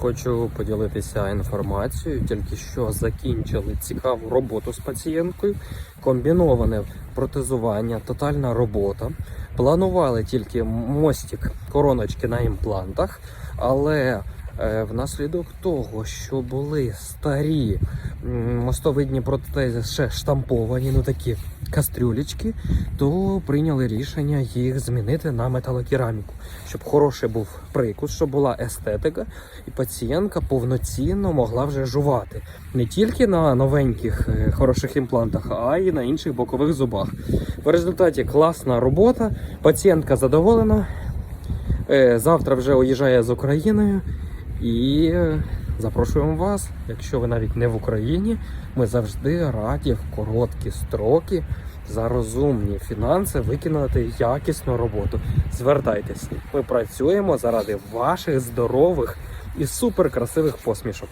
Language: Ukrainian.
Хочу поділитися інформацією. Тільки що закінчили цікаву роботу з пацієнткою. Комбіноване протезування, тотальна робота. Планували тільки мостик короночки на імплантах, але е, внаслідок того, що були старі мостовидні протези ще штамповані, ну такі кастрюлечки, то прийняли рішення їх змінити на металокераміку, щоб хороший був прикус, щоб була естетика, і пацієнтка повноцінно могла вже жувати не тільки на новеньких е, хороших імплантах, а й на інших бокових зубах. В результаті класна робота, пацієнтка задоволена. Е, Завтра вже уїжджає з Україною і е, запрошуємо вас. Якщо ви навіть не в Україні, ми завжди раді в короткі строки за розумні фінанси виконати якісну роботу. Звертайтесь, ми працюємо заради ваших здорових і суперкрасивих посмішок.